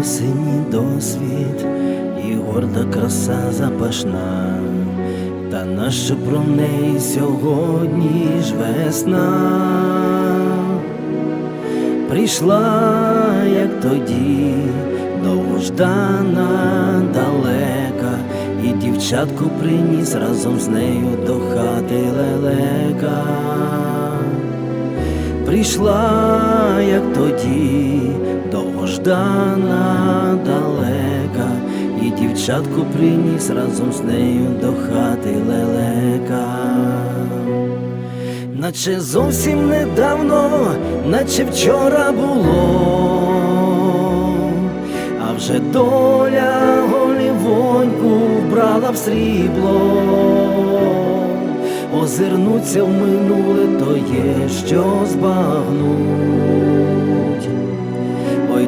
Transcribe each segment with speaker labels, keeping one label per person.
Speaker 1: осінній досвід і горда краса запашна, та нащо про неї сьогодні ж весна прийшла, як тоді, довгождана далека, і дівчатку приніс разом з нею до хати лелека. Прийшла, як тоді, довгождана далека, і дівчатку приніс разом з нею до хати лелека. Наче зовсім недавно, наче вчора було, а вже доля голівоньку вбрала в срібло, озирнуться в минуле, то є що збагнуть.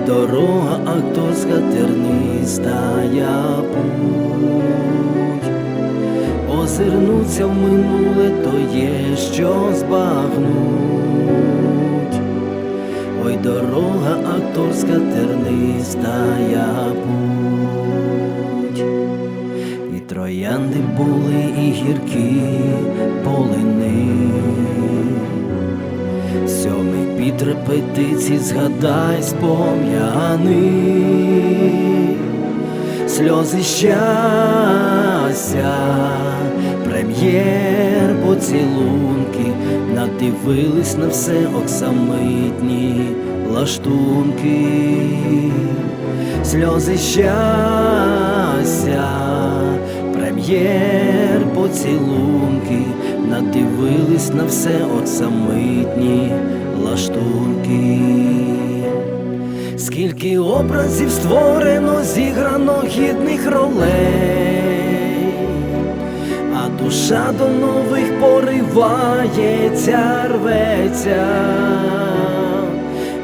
Speaker 1: Дорога акторська тернистая путь озирнуться в минуле, то є що збагнуть. Ой, дорога акторська тернистая путь. І троянди були, і гіркі полини. Сьомий під репетиції згадай спом'яни. Сльози щастя, прем'єр поцілунки, надивились на все оксамитні лаштунки, сльози щастя, прем'єр поцілунки, надивились на все оксамитні лаштунки. Скільки образів створено, зіграно гідних ролей, а душа до нових поривається, рветься,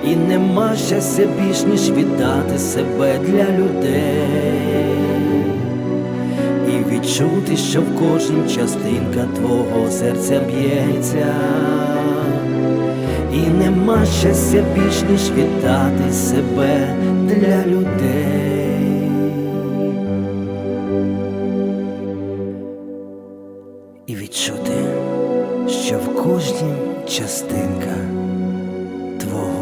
Speaker 1: і нема щастя більш ніж віддати себе для людей, чути, що в кожній частинка твого серця б'ється, і нема щастя більш, ніж віддати себе для людей. І відчути, що в кожній частинка твого.